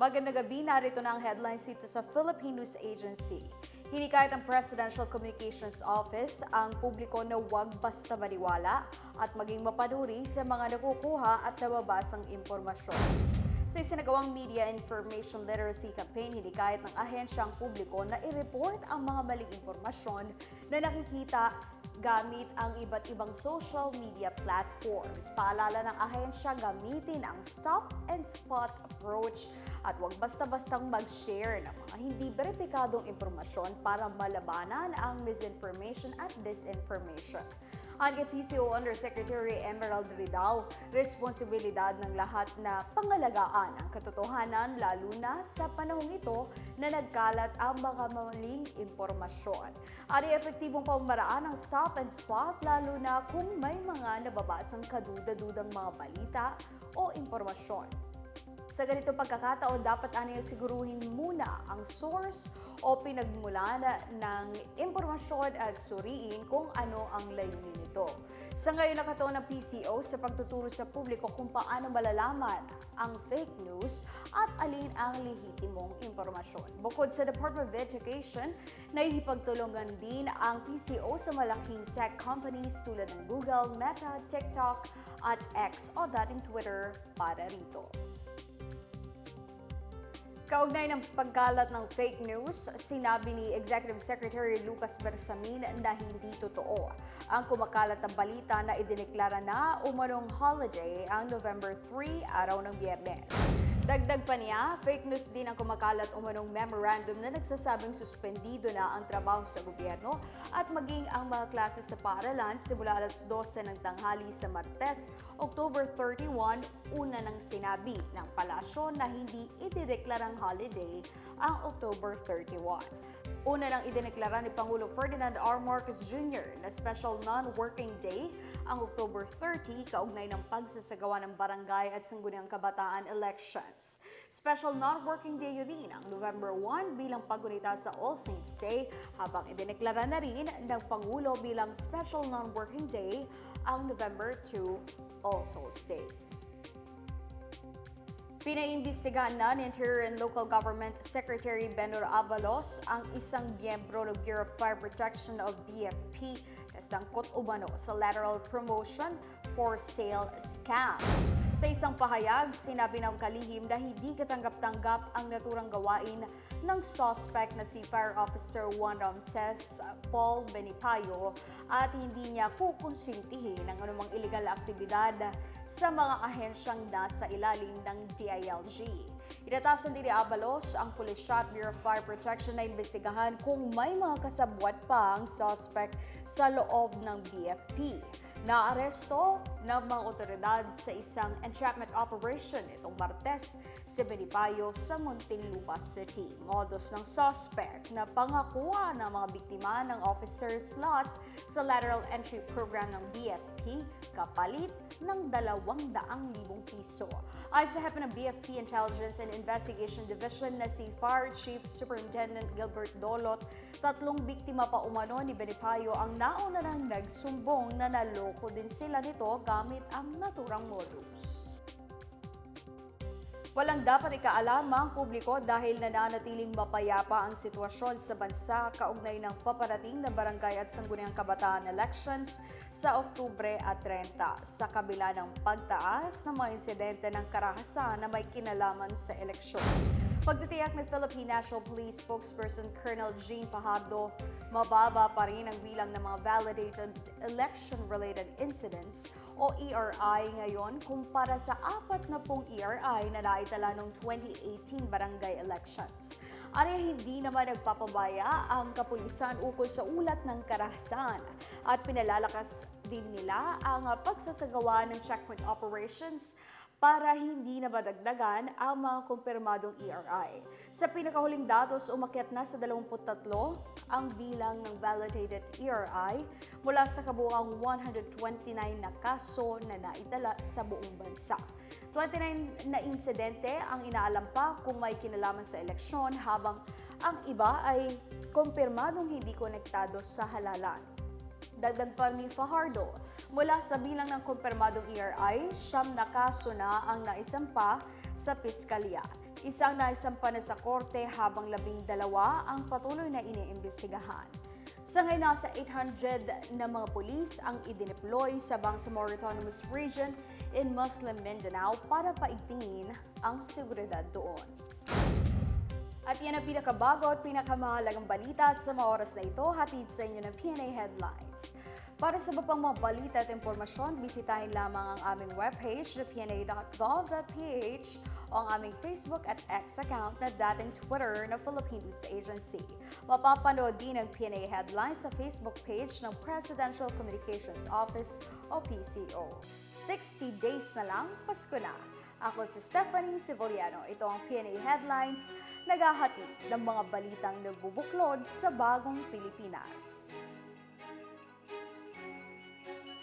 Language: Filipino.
Magandang gabi, narito na ang headlines dito sa Philippine News Agency. Hinikayat ng Presidential Communications Office ang publiko na huwag basta maniwala at maging mapanuri sa mga nakukuha at nababasang impormasyon. Sa isinagawang Media Information Literacy Campaign, hinikayat ng ahensya ang publiko na i-report ang mga maling impormasyon na nakikita gamit ang iba't ibang social media platforms. Paalala ng ahensya gamitin ang stop and spot approach at huwag basta-bastang mag-share ng mga hindi beripikadong impormasyon para malabanan ang misinformation at disinformation. Ang kay PCO Undersecretary Emerald Ridao, responsibilidad ng lahat na pangalagaan ang katotohanan lalo na sa panahong ito na nagkalat ang mga maling impormasyon. Ari epektibong pamamaraan ng stop and spot lalo na kung may mga nababasang kaduda-dudang mga balita o impormasyon. Sa ganitong pagkakataon, dapat aniya siguruhin muna ang source o pinagmulan ng impormasyon at suriin kung ano ang layunin nito. Sa ngayon nakatuon ng PCO sa pagtuturo sa publiko kung paano malalaman ang fake news at alin ang lehitimong impormasyon. Bukod sa Department of Education, nahihipagtulungan din ang PCO sa malaking tech companies tulad ng Google, Meta, TikTok at X o dating Twitter para rito. Kaugnay ng pagkalat ng fake news, sinabi ni Executive Secretary Lucas Bersamin na hindi totoo ang kumakalat na balita na idineklara na umanong holiday ang November 3, araw ng biyernes. Dagdag pa niya, fake news din ang kumakalat umanong memorandum na nagsasabing suspendido na ang trabaho sa gobyerno at maging ang mga klase sa paaralan simula alas 12 ng tanghali sa Martes, October 31, una nang sinabi ng palasyo na hindi idideklarang holiday ang October 31. Una nang idineklara ni Pangulo Ferdinand R. Marcos Jr. na special non-working day ang October 30 kaugnay ng pagsasagawa ng barangay at sangguniang kabataan elections. Special non-working day din ang November 1 bilang pagunita sa All Saints Day habang idineklara na rin ng Pangulo bilang special non-working day ang November 2 All Souls Day. Pinaimbestigahan na ni Interior and Local Government Secretary Benor Avalos ang isang miyembro ng Bureau of Fire Protection of BFP na sangkot umano sa lateral promotion for sale scam. Sa isang pahayag, sinabi ng kalihim na hindi katanggap-tanggap ang naturang gawain ng suspect na si Fire Officer Juan Ramses Paul Benipayo at hindi niya kukonsintihin ang anumang illegal na aktibidad sa mga ahensyang nasa ilalim ng DILG. Inatasan din ni Abalos ang Pulisya at Bureau Fire Protection na imbestigahan kung may mga kasabwat pa ang suspect sa loob ng BFP. Naaresto ng mga otoridad sa isang entrapment operation itong Martes sa Benipayo sa Muntinlupa City. Modus ng suspect na pangakuha ng mga biktima ng officer slot sa lateral entry program ng BFP kapalit ng 200,000 piso. Ayon sa hepe ng BFP Intelligence and Investigation Division na si Fire Chief Superintendent Gilbert Dolot, tatlong biktima pa umano ni Benipayo ang nauna nang nagsumbong na naloko din sila nito gamit ang naturang modus. Walang dapat ikaalam ang publiko dahil nananatiling mapayapa ang sitwasyon sa bansa kaugnay ng paparating na barangay at sangguniang kabataan elections sa Oktubre at 30 sa kabila ng pagtaas ng mga insidente ng karahasan na may kinalaman sa eleksyon. Pagtitiyak ni Philippine National Police spokesperson Colonel Jean Fajardo, mababa pa rin ang bilang ng mga validated election-related incidents o ERI ngayon kumpara sa apat na pong ERI na naitala noong 2018 barangay elections. Ano hindi naman nagpapabaya ang kapulisan ukol sa ulat ng karahasan at pinalalakas din nila ang pagsasagawa ng checkpoint operations para hindi na madagdagan ang mga kumpirmadong ERI. Sa pinakahuling datos, umakyat na sa 23 ang bilang ng validated ERI mula sa kabuuang 129 na kaso na naitala sa buong bansa. 29 na insidente ang inaalam pa kung may kinalaman sa eleksyon habang ang iba ay kumpirmadong hindi konektado sa halalan. Dagdag pa ni Fajardo, mula sa bilang ng kumpirmadong ERI, siyam na kaso na ang naisampa sa piskalya. Isang naisampa na sa korte habang labing dalawa ang patuloy na iniimbestigahan. Sa ngayon, nasa 800 na mga pulis ang idineploy sa Bangsamoro Autonomous Region in Muslim Mindanao para paigtingin ang seguridad doon. At yan ang pinakabago at pinakamahalagang balita sa mga oras na ito, hatid sa inyo ng PNA Headlines. Para sa iba pang mga balita at impormasyon, bisitahin lamang ang aming webpage na pna.gov.ph o ang aming Facebook at X account na dating Twitter na Philippine News Agency. Mapapanood din ang PNA Headlines sa Facebook page ng Presidential Communications Office o PCO. 60 days na lang, Pasko na. Ako si Stephanie Sivoriano. Ito ang PNA Headlines, naghahatid ng mga balitang nagbubuklod sa bagong Pilipinas.